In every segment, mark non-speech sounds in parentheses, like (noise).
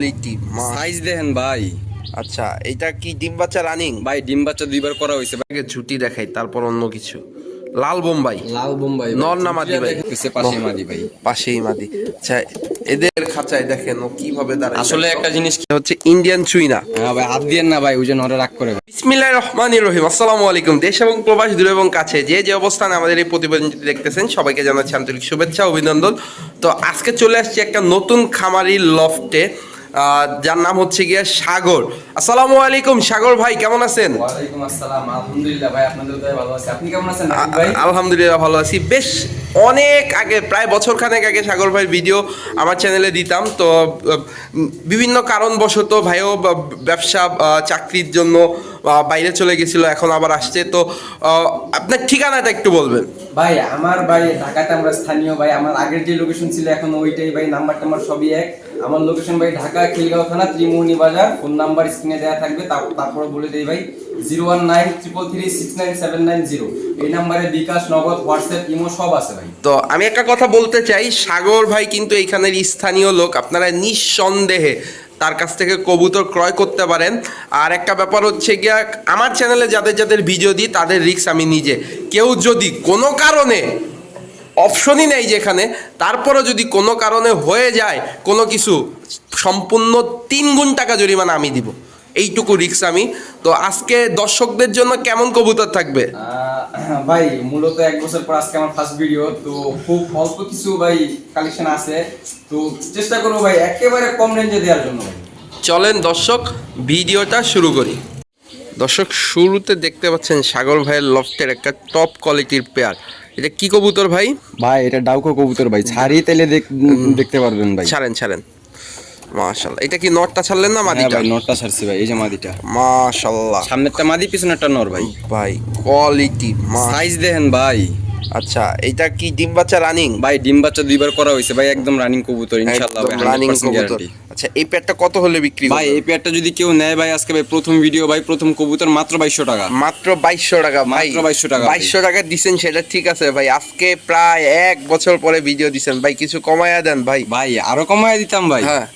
Quality size দেখেন ভাই। আচ্ছা এটা কি ডিম বাচ্চা রানিং ভাই ডিম বাচ্চা দুইবার করা হয়েছে। আগে ঝুটি দেখাই তারপর অন্য কিছু। লাল বোম্বাই। লাল বোম্বাই নর না মাদি ভাই? পিছে পাশে মাদি ভাই। পাশেই মাদি। আচ্ছা এদের খাঁচায় দেখেন ও কীভাবে দাঁড়ায়। আসলে একটা জিনিস কি- হচ্ছে ইন্ডিয়ান চুইনা। হ্যাঁ ভাই হাত দিয়ে না ভাই ওই যে নরে রাগ করে ভাই। বিসমিল্লাহির রহমানির রহিম। আসসালামু আলাইকুম। দেশ এবং প্রবাস দূর এবং কাছে। যে যে অবস্থানে আমাদের এই প্রতিবেদনটি দেখতেছেন সবাইকে জানাচ্ছি আন্তরিক শুভেচ্ছা অভিনন্দন। তো আজকে চলে আসছি একটা নতুন খামারি লফটে যার নাম হচ্ছে গিয়া সাগর। আসসালামু আলাইকুম সাগর ভাই কেমন আছেন? আলহামদুলিল্লাহ ভালো আছে। বেশ অনেক আগে প্রায় বছর খানেক আগে সাগর ভাইয়ের ভিডিও আমার চ্যানেলে দিতাম। তো বিভিন্ন কারণবশত ভাইও ব্যবসা চাকরির জন্য বাইরে চলে গেছিল এখন আবার আসছে। তো আপনার ঠিকানাটা একটু বলবেন। ভাই আমার ভাই ঢাকাতে আমরা স্থানীয় ভাই। আমার আগের যে লোকেশন ছিল এখন ওইটাই ভাই নাম্বার টাম্বার সবই এক। আমার লোকেশন ভাই ঢাকা খিলগাঁও থানা ত্রিমোহনী বাজার। ফোন নাম্বার স্ক্রিনে দেওয়া থাকবে তার- তারপরে বলে দেই ভাই zero one nine triple three six nine seven nine zero এই নাম্বারে বিকাশ নগদ হোয়াটসঅ্যাপ ইমো সব আছে ভাই। তো আমি একটা কথা বলতে চাই সাগর ভাই কিন্তু এইখানের স্থানীয় লোক। আপনারা নিঃসন্দেহে তার কাছ থেকে কবুতর ক্রয় করতে পারেন। আর একটা ব্যাপার হচ্ছে গিয়া, আমার চ্যানেলে যাদের যাদের ভিডিও দিই, তাদের রিক্স আমি নিজে। কেউ যদি কোনো কারণে অপশনই নেই যেখানে তারপরে যদি কোনো কারণে হয়ে যায়, কোনো কিছু, সম্পূর্ণ তিন গুণ টাকা জরিমানা আমি দিব। এইটুকু রিক্স আমি। তো আজকে দর্শকদের জন্য কেমন কবুতর থাকবে? ভাই মূলত এক বছর পর আজকে আমার ফার্স্ট ভিডিও তো খুব অল্প কিছু ভাই কালেকশন আছে। তো চেষ্টা করব ভাই একেবারে কম রেঞ্জে দেওয়ার জন্য। চলেন দর্শক ভিডিওটা শুরু করি। দর্শক শুরুতে দেখতে পাচ্ছেন সাগর ভাইয়ের লফটের একটা টপ কোয়ালিটির পেয়ার এটা কি কবুতর ভাই? ভাই এটা ডাউকো কবুতর ভাই। ছাড়ি তেলে দেখতে পারবেন ভাই। ছাড়েন ছাড়েন। মাশাল্লাহ এটা কি নটটা ছাড়লেন না হ্যাঁ মাদিটা? ভাই নটটা ছাড়ছি ভাই এই যে মাদিটা। মাশাল্লাহ সামনেরটা মাদি পিছনেরটা নর ভাই। ভাই কোয়ালিটি সাইজ দেখেন ভাই। আচ্ছা এটা কি ডিম বাচ্চা রানিং ভাই ডিম বাচ্চা দুইবার করা হয়েছে ভাই একদম রানিং কবুতর ইনশাআল্লাহ ভাই রানিং কবুতর। আচ্ছা এই পেয়ারটা কত হলে বিক্রি ভাই এই পেয়ারটা যদি কেউ নেয় ভাই আজকে ভাই প্রথম ভিডিও ভাই প্রথম কবুতর মাত্র বাইশশো টাকা। মাত্র বাইশশো টাকা মাত্র 2200 টাকা। বাইশশো টাকা দিছেন সেটা ঠিক আছে ভাই। আজকে প্রায় এক বছর পরে ভিডিও দিছেন। ভাই কিছু কমায়া দেন ভাই। ভাই আরও কমায় দিতাম ভাই। হ্যাঁ।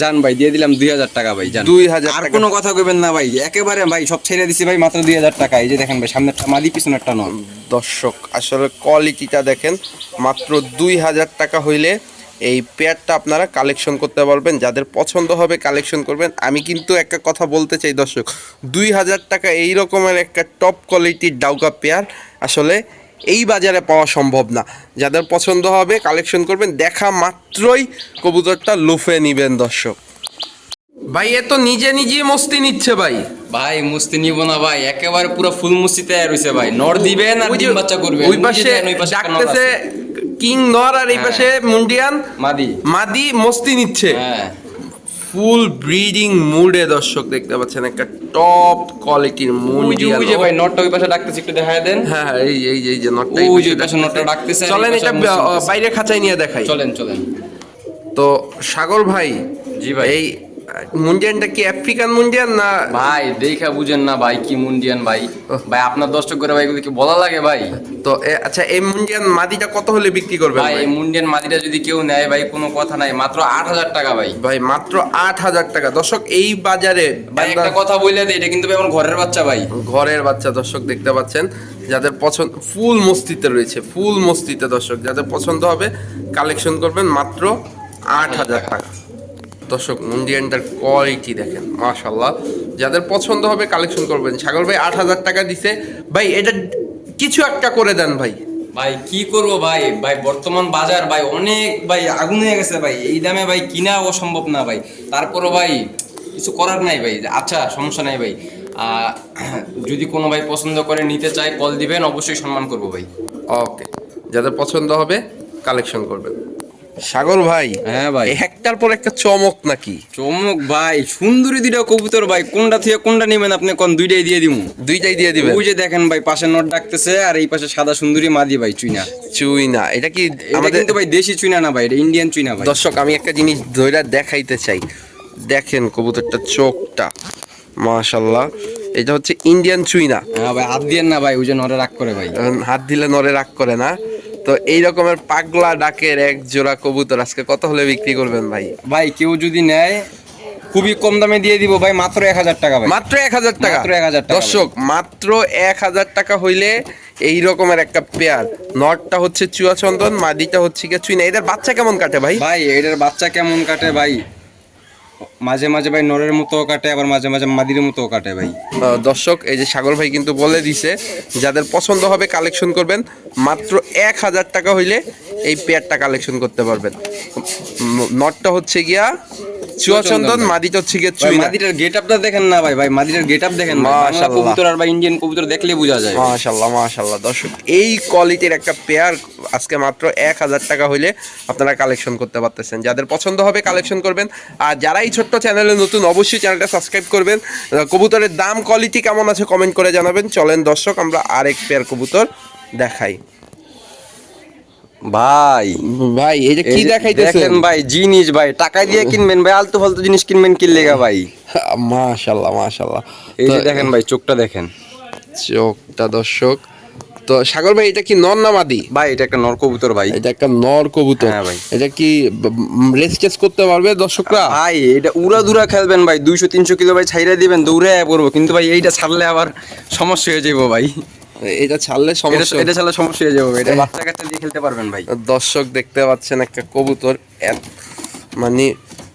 জান ভাই দিয়ে দিলাম দুই হাজার টাকা ভাই জান। 2000 আর কোনো কথা কইবেন না ভাই একেবারে ভাই সব ছেড়ে দিছি ভাই মাত্র দুই হাজার টাকা এই যে দেখেন ভাই সামনেরটা মাদি পিছনেরটা নন দর্শক আসলে কোয়ালিটিটা দেখেন মাত্র দুই হাজার টাকা হইলে এই পেয়ারটা আপনারা কালেকশন করতে পারবেন যাদের পছন্দ হবে কালেকশন করবেন। আমি কিন্তু একটা কথা বলতে চাই দর্শক দুই হাজার টাকা এই রকমের একটা টপ কোয়ালিটির ডাউকা পেয়ার আসলে এই বাজারে পাওয়া সম্ভব না। যাদের পছন্দ হবে কালেকশন করবেন দেখা মাত্রই কবুতরটা লুফে নিবেন দর্শক। ভাই এ তো নিজে নিজেই মস্তি নিচ্ছে ভাই। ভাই মুস্তি নিব না ভাই একেবারে পুরো ফুল মুস্তি তৈরি হইছে ভাই। নর দিবেন আর ডিম বাচ্চা করবেন। ওই পাশে ডাকতেছে কিং নর আর এই হ্যাঁ। পাশে মুন্ডিয়ান। মাদি। মাদি মস্তি নিচ্ছে। হ্যাঁ। ফুল ব্রিডিং মুডে দর্শক দেখতে পাচ্ছেন একটা টপ কোয়ালিটির যে ওই যে ভাই নটটা ওই পাশে ডাকতেছে একটু দেখায় দেন। হ্যাঁ হ্যাঁ এই এই এই যে নটটা ওই যে পাশে নটটা ডাকতেছে। এই চলেন এটা বাইরে খাঁচায় নিয়ে দেখাই। চলেন চলেন। তো সাগর ভাই জি ভাই। এই মুন্ডিয়ানটা কি আফ্রিকান মুন্ডিয়ান না? ভাই দেখা বুঝেন না ভাই কি মুন্ডিয়ান ভাই। ভাই আপনার দর্শক করে ভাই কি বলা লাগে ভাই? তো আচ্ছা এই মুন্ডিয়ান মাদিটা কত হলে বিক্রি করবেন ভাই এই মুন্ডিয়ান মাদিটা যদি কেউ নেয় ভাই কোনো কথা নাই মাত্র আট হাজার টাকা ভাই। ভাই মাত্র আট হাজার টাকা। দর্শক এই বাজারে ভাই একটা কথা বললে দে এটা কিন্তু ভাই আমার ঘরের বাচ্চা ভাই। ঘরের বাচ্চা দর্শক দেখতে পাচ্ছেন। যাদের পছন্দ ফুল মস্তিতে রয়েছে ফুল মস্তিতে দর্শক যাদের পছন্দ হবে কালেকশন করবেন মাত্র আট হাজার টাকা। দর্শক মুন্ডিয়ানটার কোয়ালিটি দেখেন মাশাল্লাহ যাদের পছন্দ হবে কালেকশন করবেন। সাগর ভাই আট হাজার টাকা দিছে। ভাই এটা কিছু একটা করে দেন ভাই। ভাই কি করব ভাই? ভাই বর্তমান বাজার ভাই অনেক ভাই আগুন হয়ে গেছে ভাই। এই দামে ভাই কিনা অসম্ভব না ভাই। তারপরও ভাই কিছু করার নাই ভাই। আচ্ছা সমস্যা নাই ভাই। যদি কোনো ভাই পছন্দ করে নিতে চায় কল দিবেন অবশ্যই সম্মান করব ভাই। ওকে যাদের পছন্দ হবে কালেকশন করবেন। সাগর ভাই হ্যাঁ ভাই। একটার পর একটা চমক নাকি? চমক ভাই সুন্দরী দুইটা কবুতর ভাই কোনটা থেকে কোনটা নেবেন আপনি কোন দুইটাই দিয়ে দিমু। দুইটাই দিয়ে দিবেন? ওই যে দেখেন ভাই পাশে নট ডাকতেছে আর এই পাশে সাদা সুন্দরী মাদি ভাই চুইনা। চুই না এটা কি আমাদের কিন্তু ভাই দেশি চুইনা না ভাই এটা ইন্ডিয়ান চুইনা ভাই। দর্শক আমি একটা জিনিস ধৈরা দেখাইতে চাই। দেখেন কবুতরটা চোখটা মাশাল্লাহ এটা হচ্ছে ইন্ডিয়ান চুইনা। হ্যাঁ ভাই হাত দিয়েন না ভাই ওই যে নরে রাগ করে ভাই। হাত দিলে নরে রাগ করে না। তো এই রকমের পাগলা ডাকের এক জোড়া কবুতর আজকে কত হলে বিক্রি করবেন ভাই? ভাই কেউ যদি নেয় খুবই কম দামে দিয়ে দিব ভাই মাত্র এক হাজার টাকা ভাই। মাত্র এক হাজার টাকা? মাত্র 1000 টাকা, দর্শক মাত্র এক হাজার টাকা হইলে এই রকমের একটা পেয়ার। নটটা হচ্ছে চুয়া চন্দন মাদিটা হচ্ছে গিয়ে চুইনা। এদের বাচ্চা কেমন কাটে ভাই? ভাই এটার বাচ্চা কেমন কাটে ভাই? মাঝে মাঝে ভাই নরের মতো কাটে, আবার মাঝে মাঝে মাদির মতো কাটে ভাই। দর্শক, এই যে সাগর ভাই কিন্তু বলে দিছে, যাদের পছন্দ হবে কালেকশন করবেন, মাত্র এক হাজার টাকা হইলে এই পেয়ারটা কালেকশন করতে পারবেন। নটটা হচ্ছে গিয়া চুয়াচন্দন ভাই। মাদিটা হচ্ছে গিয়া মাদিটার গেট আপটা দেখেন না ভাই ভাই মাদিটার গেট আপ দেখেন। মাশাআল্লাহ। কবুতর আর ভাই ইন্ডিয়ান কবুতর দেখলে বোঝা যায়। মাশাল্লাহ মাশাল্লাহ দর্শক এই কোয়ালিটির একটা পেয়ার আজকে মাত্র এক হাজার টাকা হইলে আপনারা কালেকশন করতে পারতেছেন। যাদের পছন্দ হবে কালেকশন করবেন। আর যারা এই ছোট্ট চ্যানেলে নতুন অবশ্যই চ্যানেলটা সাবস্ক্রাইব করবেন। কবুতরের দাম কোয়ালিটি কেমন আছে কমেন্ট করে জানাবেন। চলেন দর্শক আমরা আরেক পেয়ার কবুতর দেখাই। ভাই। ভাই যে কি দেখাইতেছেন? দেখেন ভাই জিনিস ভাই টাকা দিয়ে (laughs) কিনবেন ভাই আলতু ফালতু জিনিস কিনবেন কি লেগা ভাই। মাশাল্লাহ মাশাল্লাহ। এই যে দেখেন ভাই চোখটা দেখেন। চোখটা দর্শক। তো সাগর ভাই এটা কি নর না মাদি? ভাই এটা একটা নর কবুতর ভাই। এটা একটা নর কবুতর। হ্যাঁ ভাই। এটা কি রেস টেস করতে পারবে দর্শকরা? ভাই এটা উড়া দুরা খেলবেন ভাই দুইশো তিনশো কিলো ভাই ছাইরা দিবেন দৌড়ে পড়ব। কিন্তু ভাই এইটা ছাড়লে আবার সমস্যা হয়ে যাব ভাই। এটা ছাড়লে সমস্যা এটা ছাড়লে সমস্যা হয়ে যাব ভাই। এটা বাচ্চা কাচ্চা দিয়ে খেলতে পারবেন ভাই। দর্শক দেখতে পাচ্ছেন একটা কবুতর মানে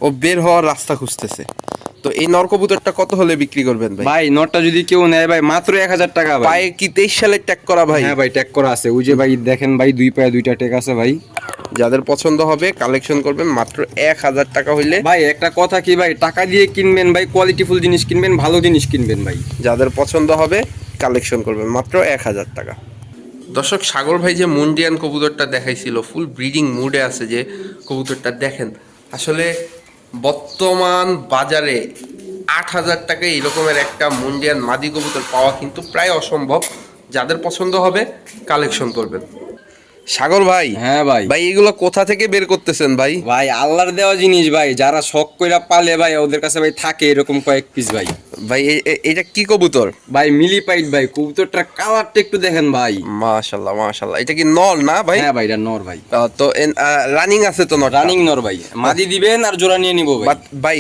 ও বের হওয়ার রাস্তা খুঁজতেছে। তো এই নর কবুতরটা কত হলে বিক্রি করবেন ভাই? ভাই নটটা যদি কেউ নেয় ভাই মাত্র এক হাজার টাকা ভাই। পায়ে কি তেইশ সালের ট্যাগ করা ভাই? হ্যাঁ ভাই ট্যাগ করা আছে। ওই যে ভাই দেখেন ভাই দুই পায়ে দুইটা ট্যাগ আছে ভাই। যাদের পছন্দ হবে কালেকশন করবেন মাত্র এক হাজার টাকা হইলে। ভাই একটা কথা কি ভাই টাকা দিয়ে কিনবেন ভাই কোয়ালিটিফুল জিনিস কিনবেন ভালো জিনিস কিনবেন ভাই। যাদের পছন্দ হবে কালেকশন করবেন মাত্র এক হাজার টাকা। দর্শক, সাগর ভাই যে মুন্ডিয়ান কবুতরটা দেখাইছিল ফুল ব্রিডিং মুডে আছে যে কবুতরটা, দেখেন। আসলে বর্তমান বাজারে আট হাজার টাকায় এরকমের একটা মুন্ডিয়ান মাদি কবুতর পাওয়া কিন্তু প্রায় অসম্ভব। যাদের পছন্দ হবে, কালেকশন করবেন। সাগর ভাই হ্যাঁ ভাই। ভাই এগুলো কোথা থেকে বের করতেছেন ভাই? ভাই আল্লাহর দেওয়া জিনিস ভাই যারা শখ কইরা পালে ভাই ওদের কাছে ভাই থাকে এরকম কয়েক পিস ভাই। ভাই এটা কি কবুতর? ভাই মিলি পাইট ভাই কবুতরটার কালারটা একটু দেখেন ভাই। মাশাল্লাহ মাশাল্লাহ। এটা কি নর না ভাই? হ্যাঁ ভাই এটা নর ভাই। তো রানিং আছে তো নর রানিং নর ভাই। মাদি দিবেন আর জোড়া নিয়ে নিবো ভাই। ভাই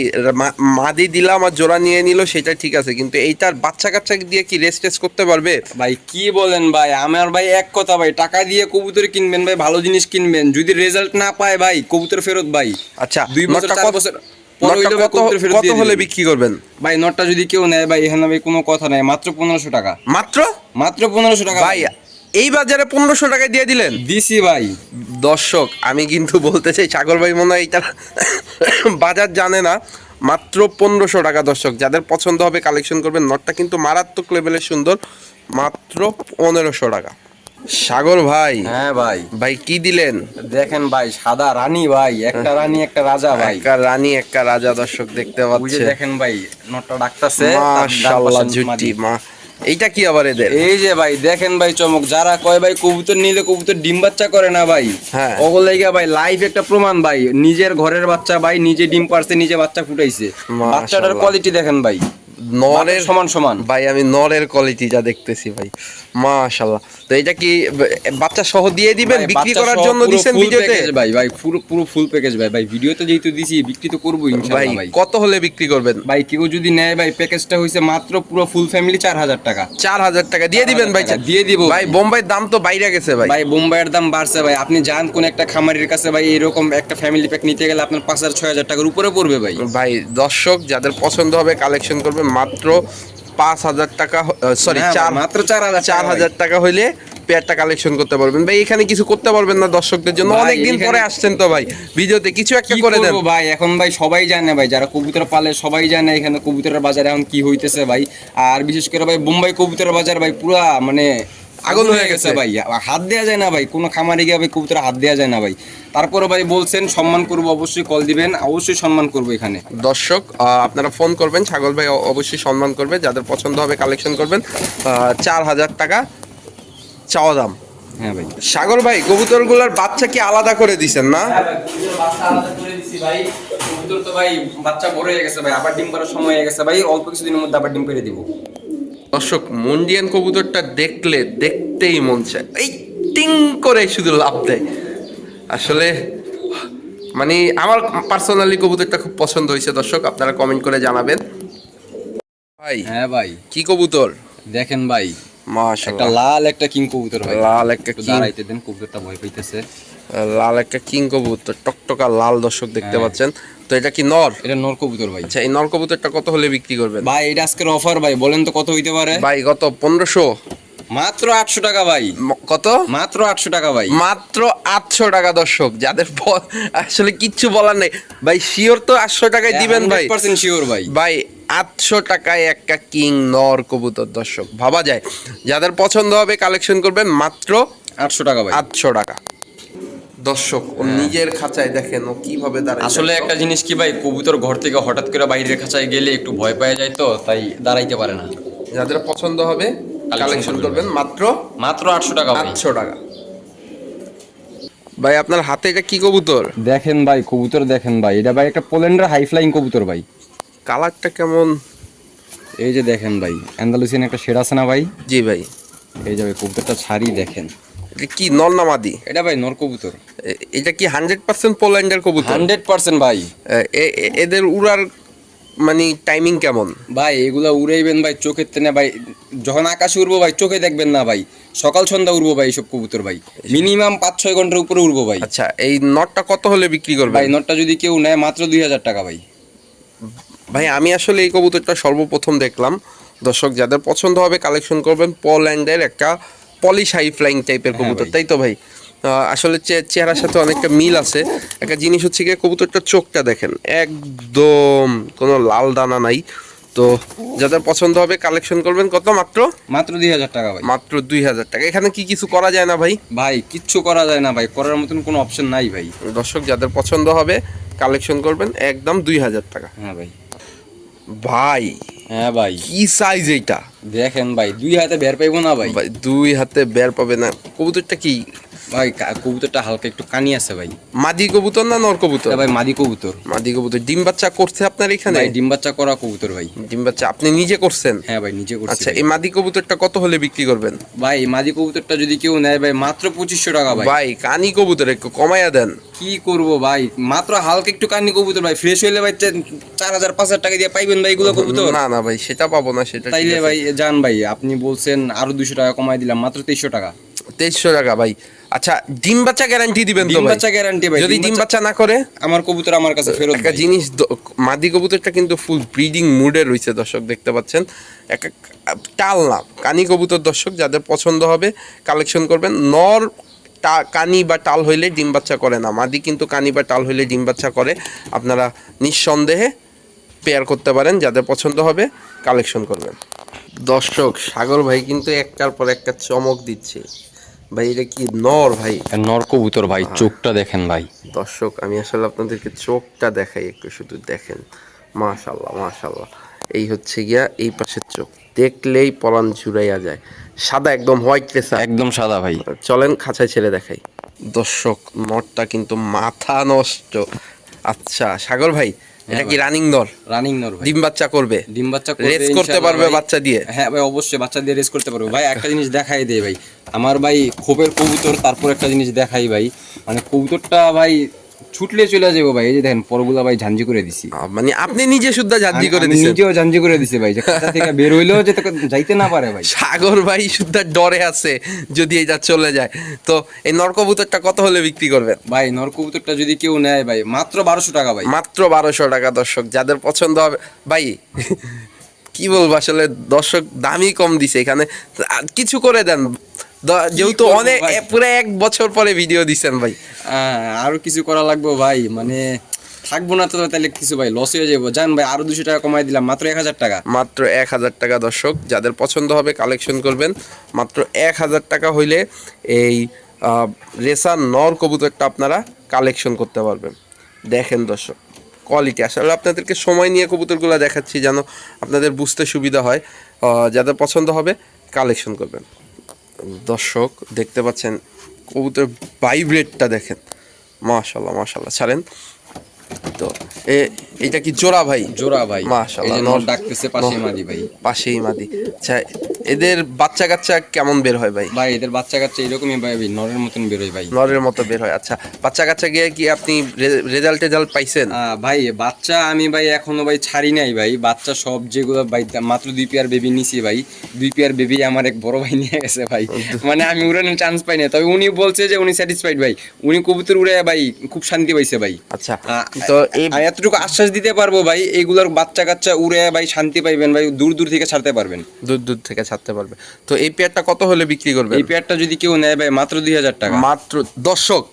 মাদি দিলাম আর জোড়া নিয়ে নিল সেটা ঠিক আছে। কিন্তু এইটার বাচ্চা কাচ্চা দিয়ে কি রেস টেস করতে পারবে? ভাই কি বলেন ভাই? আমার ভাই এক কথা ভাই টাকা দিয়ে কবুতর কিনবেন ভাই ভালো জিনিস কিনবেন। যদি রেজাল্ট না পায় ভাই কবুতর ফেরত ভাই। আচ্ছা দুই বছর চার বছর কত হলে বিক্রি করবেন? ভাই নটটা যদি কেউ নেয় ভাই এখানে ভাই কোনো কথা নাই মাত্র পনেরোশো টাকা। মাত্র? মাত্র পনেরোশো টাকা ভাই এই বাজারে পনেরোশো টাকায় দিয়ে দিলেন? দিছি ভাই। দর্শক আমি কিন্তু বলতে চাই সাগর ভাই মনে হয় এইটার বাজার জানে না। মাত্র পনেরোশো টাকা দর্শক যাদের পছন্দ হবে কালেকশন করবেন নটটা কিন্তু মারাত্মক লেভেলের সুন্দর মাত্র পনেরোশো টাকা। সাগর ভাই হ্যাঁ ভাই। ভাই কি দিলেন? দেখেন ভাই সাদা রানী ভাই একটা রানী একটা রাজা ভাই। একটা রানী একটা রাজা দর্শক দেখতে বুঝে পাচ্ছে। দেখেন ভাই নটটা ডাকতাছে মাশাআল্লাহ জুটি মা। এইটা কি আবার এদের? এই যে ভাই দেখেন ভাই চমক। যারা কয় ভাই কবুতর নিলে কবুতর ডিম বাচ্চা করে না ভাই। হ্যাঁ। ওগুলো লাইগা ভাই লাইফ একটা প্রমাণ ভাই। নিজের ঘরের বাচ্চা ভাই নিজে ডিম পারছে নিজে বাচ্চা ফুটাইছে। বাচ্চাটার কোয়ালিটি দেখেন ভাই। নরের সমান সমান। ভাই আমি নরের কোয়ালিটি যা দেখতেছি ভাই। মাশাআল্লাহ। তো এটা কি বাচ্চা সহ দিয়ে দিবেন? বিক্রি করার জন্য দিবেন ভিডিওতে? ভাই ভাই পুরো পুরো ফুল প্যাকেজ ভাই। ভাই ভিডিওতে যেহেতু দিছি বিক্রি তো করব ইনশাআল্লাহ ভাই কত হলে বিক্রি করবেন? ভাই কেউ যদি নেয় ভাই প্যাকেজটা হইছে মাত্র পুরো ফুল ফ্যামিলি চার হাজার টাকা। চার হাজার টাকা। দিয়ে দিবেন ভাই দিয়ে দিব। ভাই বোম্বাইয়ের দাম তো বাইরে গেছে ভাই। ভাই বোম্বাইয়ের দাম বাড়ছে ভাই। আপনি যান কোন একটা খামারের কাছে ভাই এরকম একটা ফ্যামিলি প্যাক নিতে গেলে আপনার পাঁচ হাজার ছয় হাজার টাকার উপরে পড়বে ভাই। ভাই দর্শক যাদের পছন্দ হবে কালেকশন করবে মাত্র পাঁচ হাজার টাকা সরি হ্যাঁ চার মাত্র চার হাজার চার হাজার টাকা হইলে পেয়ারটা কালেকশন করতে পারবেন। ভাই এখানে কিছু করতে পারবেন না দর্শকদের জন্য। অনেকদিন পরে আসছেন তো ভাই। ভিডিওতে কিছু একটা করে দেন। ভাই? এখন ভাই সবাই জানে ভাই যারা কবুতর পালে সবাই জানে এখানে কবুতরের বাজারে এখন কি হইতেছে ভাই। আর বিশেষ করে ভাই বোম্বাই কবুতরের বাজার ভাই পুরা মানে আগুন হয়ে গেছে ভাই। হাত দেওয়া যায় না ভাই। কোনো খামারে গিয়ে ভাই কবুতর হাত দেওয়া যায় না ভাই। তারপরে ভাই বলছেন সম্মান করব অবশ্যই কল দিবেন। অবশ্যই সম্মান করব এখানে। দর্শক আপনারা ফোন করবেন। ছাগল ভাই অবশ্যই সম্মান করবে। যাদের পছন্দ হবে কালেকশন করবেন। চার হাজার টাকা চাওয়া দাম। হ্যাঁ ভাই। সাগর ভাই কবুতরগুলোর বাচ্চা কি আলাদা করে দিছেন না? কবুতর তো ভাই বাচ্চা বড় হয়ে গেছে ভাই। আবার ডিম পাড়ার সময় হয়ে গেছে ভাই। অল্প কিছুদিনের মধ্যে আবার ডিম পেড়ে দিব। দর্শক মন্ডিয়ান কবুতরটা দেখলে দেখতেই মন চায়। এই টিং করে শুধু লাভ দেয়। আসলে মানে আমার পার্সোনালি কবুতরটা খুব পছন্দ হয়েছে দর্শক আপনারা কমেন্ট করে জানাবেন। ভাই হ্যাঁ ভাই। কি কবুতর? দেখেন ভাই একটা লাল একটা কিং কবুতর ভাই। লাল একটা কিং। দাঁড়াইতে দেন কবুতরটা ভয় পাইতেছে। লাল একটা কিং কবুতর টকটকা লাল দর্শক দেখতে হ্যাঁ। পাচ্ছেন। তো এটা কি নর? এটা নর কবুতর ভাই। আচ্ছা এই নর কবুতরটা কত হলে বিক্রি করবেন? ভাই এটা আজকের অফার ভাই বলেন তো কত হইতে পারে? ভাই কত পনেরোশো। মাত্র আটশো টাকা ভাই। কত? মাত্র আটশো টাকা ভাই। মাত্র আটশো টাকা দর্শক। যাদের আসলে কিচ্ছু বলার নেই। ভাই শিওর তো আটশো টাকায় দিবেন ভাই। পার্সেন্ট শিওর ভাই। ভাই আটশো টাকায় একটা কিং নর কবুতর দর্শক। ভাবা যায়। যাদের পছন্দ হবে কালেকশন করবেন মাত্র আটশো টাকা ভাই। আটশো টাকা। দর্শক ও নিজের খাঁচায় দেখেন ও কীভাবে দাঁড়ায় আসলে একটা জিনিস কি ভাই কবুতর ঘর থেকে হঠাৎ করে বাইরের খাঁচায় গেলে একটু ভয় পাওয়া যায় তো তাই দাঁড়াইতে পারে না। যাদের পছন্দ হবে কালেকশন করবেন। মাত্র মাত্র আটশো টাকা ভাই। আটশো টাকা। ভাই আপনার হাতে এটা কি কবুতর? দেখেন ভাই কবুতর দেখেন ভাই এটা ভাই একটা পোল্যান্ডের হাই ফ্লাইং কবুতর ভাই। কালারটা কেমন? এই যে দেখেন ভাই অ্যান্ডালুসিয়ান একটা শেড আছে না ভাই? জি ভাই। এই যে কবুতরটা ছাড়ি দেখেন। কি নর না মাদি এটা ভাই নর কবুতর। এটা কি হান্ড্রেড পার্সেন্ট পোল্যান্ডের কবুতর? হান্ড্রেড পার্সেন্ট ভাই। এদের উড়ার মানে টাইমিং কেমন? ভাই এগুলা উড়াইবেন ভাই চোখের তেনে ভাই যখন আকাশে উড়বো ভাই চোখে দেখবেন না ভাই। সকাল সন্ধ্যা উড়বো ভাই এইসব কবুতর ভাই। মিনিমাম পাঁচ ছয় ঘণ্টার উপরে উড়বো ভাই। আচ্ছা এই নটটা কত হলে বিক্রি করবে ভাই নটটা যদি কেউ নেয় মাত্র দুই হাজার টাকা ভাই। ভাই আমি আসলে এই কবুতরটা সর্বপ্রথম দেখলাম। দর্শক যাদের পছন্দ হবে কালেকশন করবেন পোল্যান্ডের একটা পলিশ হাই ফ্লাইং টাইপের কবুতর তাই তো ভাই? আসলে চেহারার সাথে অনেকটা মিল আছে। একটা জিনিস হচ্ছে গিয়ে কবুতরটার চোখটা দেখেন একদম কোনো লাল দানা নাই। তো যাদের পছন্দ হবে কালেকশন করবেন কত মাত্র? মাত্র দুই হাজার টাকা ভাই। মাত্র দুই হাজার টাকা। এখানে কি কিছু করা যায় না ভাই? ভাই কিচ্ছু করা যায় না ভাই। করার মতন কোনো অপশন নাই ভাই। দর্শক যাদের পছন্দ হবে কালেকশন করবেন একদম দুই হাজার টাকা। হ্যাঁ ভাই। ভাই হ্যাঁ ভাই। কি সাইজ এইটা? দেখেন ভাই দুই হাতে বের পাইবো না ভাই। ভাই দুই হাতে বের পাবে না। কবুতরটা কি ভাই কবুতরটা হালকা একটু কানি আছে ভাই। মাদি কবুতর না নর কবুতর? ভাই মাদি কবুতর। মাদি কবুতর। ডিম বাচ্চা করছে আপনার এখানে? ভাই ডিম বাচ্চা করা কবুতর ভাই। ডিম বাচ্চা আপনি নিজে করছেন? হ্যাঁ ভাই নিজে করছি আচ্ছা এই মাদি কবুতরটা কত হলে বিক্রি করবেন? ভাই এই মাদি কবুতরটা যদি কেউ নেয় ভাই মাত্র পঁচিশশো টাকা ভাই। ভাই কানি কবুতর একটু কমাইয়া দেন। কি করব ভাই? মাত্র হালকা একটু কানি কবুতর ভাই। ফ্রেশ হইলে ভাই চার হাজার পাঁচ হাজার টাকা দিয়ে পাইবেন ভাই এগুলো কবুতর? না না ভাই সেটা পাবো না সেটা তাইলে ভাই যান ভাই আপনি বলছেন আরও দুশো টাকা কমাই দিলাম মাত্র তেইশশো টাকা। তেইশশো টাকা ভাই। আচ্ছা ডিম বাচ্চা গ্যারান্টি দিবেন তো ডিম বাচ্চা গ্যারান্টি ভাই যদি ডিম বাচ্চা না করে? আমার কবুতর আমার কাছে ফেরত একটা জিনিস মাদি কবুতরটা কিন্তু ফুল ব্রিডিং মুডে রয়েছে দর্শক দেখতে পাচ্ছেন। একটা টাল না কানি কবুতর দর্শক যাদের পছন্দ হবে কালেকশন করবেন। নর টা- কানি বা টাল হইলে ডিম বাচ্চা করে না। মাদি কিন্তু কানি বা টাল হইলে ডিম বাচ্চা করে। আপনারা নিঃসন্দেহে পেয়ার করতে পারেন যাদের পছন্দ হবে কালেকশন করবেন। দর্শক সাগর ভাই কিন্তু একটার পর একটা চমক দিচ্ছে। ভাই এটা কি নর ভাই? নর কবুতর ভাই চোখটা দেখেন ভাই। দর্শক আমি আসলে আপনাদেরকে চোখটা দেখাই একটু শুধু দেখেন। মাশাল্লাহ মাশাল্লাহ এই হচ্ছে গিয়া এই পাশের চোখ। দেখলেই পরাণ জুড়াইয়া যায়। সাদা একদম হোয়াইট রেসা একদম সাদা ভাই। চলেন খাঁচায় ছেড়ে দেখাই। দর্শক নটটা কিন্তু মাথা নষ্ট। আচ্ছা সাগর ভাই এটা কি রানিং নর রানিং নর ভাই। ডিম বাচ্চা করবে? ডিম বাচ্চা করবে রেস করতে পারবে বাচ্চা দিয়ে? হ্যাঁ ভাই অবশ্যই বাচ্চা দিয়ে রেস করতে পারবে। ভাই একটা জিনিস দেখাই দে ভাই। আমার ভাই খোপের কবুতর তারপর একটা জিনিস দেখাই ভাই। মানে কবুতরটা ভাই ছুটলে চলে যাব ভাই এই যে দেখেন পরগুলা ভাই ঝাঞ্জি করে দিছি। মানে আপনি নিজে শুদ্ধ আমি- করে আমি দিচ্ছেন নিজেও ঝাঞ্জি করে দিছি ভাই যে খাঁচা থেকে বের হইলেও যে যাইতে না পারে ভাই। সাগর ভাই শুদ্ধ ডরে আছে যদি এটা চলে যায়। তো এই নরকবুতরটা কত হলে বিক্রি করবেন? ভাই নর কবুতরটা যদি কেউ নেয় ভাই মাত্র বারোশো টাকা ভাই। মাত্র বারোশো টাকা দর্শক যাদের পছন্দ হবে ভাই কি বলব আসলে দর্শক দামই কম দিছে এখানে। কিছু করে দেন। যেহেতু অনেক পুরো এক বছর পরে ভিডিও দিছেন ভাই। হ্যাঁ, আরও কিছু করা লাগবে ভাই মানে থাকব না তো তাহলে কিছু ভাই লস হয়ে যাব জান ভাই আরও দুশো টাকা কমাই দিলাম মাত্র এক হাজার টাকা। মাত্র এক হাজার টাকা দর্শক যাদের পছন্দ হবে কালেকশন করবেন মাত্র এক হাজার টাকা হইলে এই রেসার নর কবুতরটা আপনারা কালেকশন করতে পারবেন। দেখেন দর্শক কোয়ালিটি আসলে আপনাদেরকে সময় নিয়ে কবুতরগুলো দেখাচ্ছি যেন আপনাদের বুঝতে সুবিধা হয় যাদের পছন্দ হবে কালেকশন করবেন। দর্শক দেখতে পাচ্ছেন কবুতর ভাইব্রেটটা দেখেন। মাশাল্লাহ মাশাল্লাহ ছাড়েন। তো এটা কি জোড়া ভাই? জোড়া ভাই। মাশাআল্লাহ, নর ডাকতেছে পাশে নর- মাদি ভাই। পাশেই মাদি। আচ্ছা এদের বাচ্চা কাচ্চা কেমন বের হয় ভাই? ভাই এদের বাচ্চা কাচ্চা এরকমই ভাই নরের মতন বেরোয় ভাই। নরের মতো বের হয় আচ্ছা। বাচ্চা কাচ্চা গিয়ে কি আপনি রেজাল্ট টেজাল্ট পাইছেন? ভাই বাচ্চা আমি ভাই এখনও ভাই ছাড়ি নাই ভাই। বাচ্চা সব যেগুলো ভাই মাত্র দুই পেয়ার বেবি নিছি ভাই। দুই পেয়ার বেবি আমার এক বড় ভাই নিয়ে গেছে ভাই। (laughs) মানে আমি উড়ানোর চান্স পাই না তবে উনি বলছে যে উনি স্যাটিসফাইড ভাই। উনি কবুতর উড়ে ভাই খুব শান্তি পাইছে ভাই। আচ্ছা। তো এই এতটুকু আশ্বাস দিতে পারব ভাই এইগুলোর বাচ্চা কাচ্চা উড়ে ভাই শান্তি পাইবেন ভাই দূর দূর থেকে ছাড়তে পারবেন। দূর দূর থেকে ছাড়তে পারবে। তো এই পেয়ারটা কত হলে বিক্রি করবে এই পেয়ারটা যদি কেউ নেয় ভাই মাত্র দুই হাজার টাকা। মাত্র দর্শক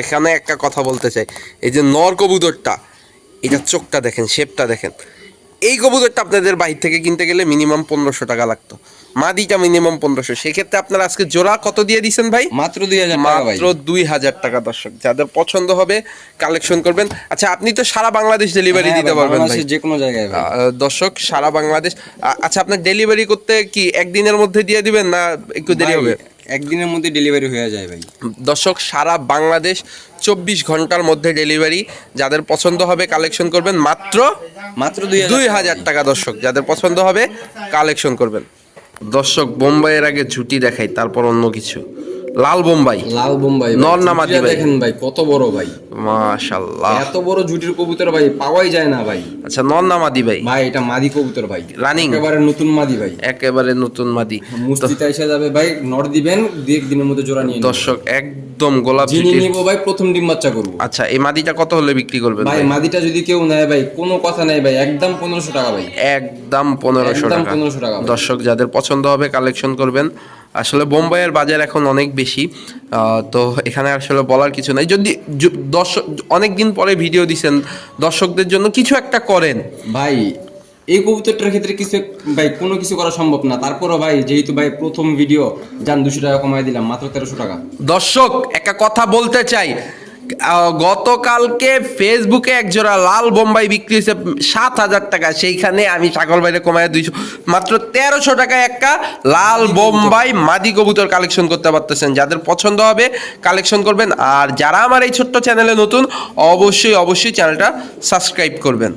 এখানে একটা কথা বলতে চাই। এই যে নর কবুতরটা এটা চোখটা দেখেন শেপটা দেখেন। এই কবুতরটা আপনাদের বাইর থেকে কিনতে গেলে মিনিমাম পনেরোশো টাকা লাগতো। মাদিটা মিনিমাম পনেরোশো। সেক্ষেত্রে আপনার আজকে জোড়া কত দিয়ে দিচ্ছেন ভাই? মাত্র দুই হাজার মাত্র দুই হাজার টাকা দর্শক। যাদের পছন্দ হবে কালেকশন করবেন। আচ্ছা আপনি তো সারা বাংলাদেশ ডেলিভারি হ্যাঁ দিতে পারবেন ভাই। যে কোনো জায়গায় দর্শক সারা বাংলাদেশ। আচ্ছা আপনার ডেলিভারি করতে কি একদিনের মধ্যে দিয়ে দিবেন না একটু দেরি হবে? একদিনের মধ্যে ডেলিভারি হয়ে যায় ভাই। দর্শক সারা বাংলাদেশ চব্বিশ ঘণ্টার মধ্যে ডেলিভারি যাদের পছন্দ হবে কালেকশন করবেন। মাত্র মাত্র দুই হাজার টাকা দর্শক। যাদের পছন্দ হবে কালেকশন করবেন। দর্শক বোম্বাইয়ের আগে ঝুটি দেখাই তারপর অন্য কিছু। লাল বোম্বাই। লাল বোম্বাই। নর না মাদি ভাই? দেখেন ভাই কত বড় ভাই। মাশাল্লাহ। এত বড় জুটির কবুতর ভাই পাওয়াই যায় না ভাই। আচ্ছা নর না মাদি ভাই। ভাই এটা মাদি কবুতর ভাই। Running? একেবারে নতুন মাদি ভাই। একেবারে নতুন মাদি। মুস্তিতে এসে যাবে ভাই নর দিবেন দুই এক দিনের মধ্যে জোড়া নিয়ে দর্শক একদম গোলাপ যিনি নিব ভাই প্রথম ডিম বাচ্চা করব। আচ্ছা এই মাদিটা কত হলে বিক্রি করবেন ভাই মাদিটা যদি কেউ নেয় ভাই কোনো কথা নেই ভাই একদম পনেরোশো টাকা ভাই। একদম পনেরোশো একদম টাকা। 1500 টাকা দর্শক যাদের পছন্দ হবে কালেকশন করবেন। আসলে বোম্বাইয়ের বাজার এখন অনেক বেশি তো এখানে আসলে বলার কিছু নাই। যদি দর্শক অনেক দিন পরে ভিডিও দিছেন দর্শকদের জন্য কিছু একটা করেন। ভাই এই কবুতরটার ক্ষেত্রে কিছু ভাই কোনো কিছু করা সম্ভব না। তারপরও ভাই যেহেতু ভাই প্রথম ভিডিও যান দুশো টাকা কমাই দিলাম মাত্র তেরোশো টাকা। দর্শক একটা কথা বলতে চাই। গতকালকে ফেসবুকে একজোড়া লাল বোম্বাই বিক্রি হয়েছে সাত হাজার টাকা। সেইখানে আমি সাগর বাইরে কমায় দুইশো মাত্র তেরোশো টাকা একটা লাল বোম্বাই মাদি কবুতর কালেকশন করতে পারতেছেন। যাদের পছন্দ হবে কালেকশন করবেন। আর যারা আমার এই ছোট্ট চ্যানেলে নতুন অবশ্যই অবশ্যই চ্যানেলটা সাবস্ক্রাইব করবেন।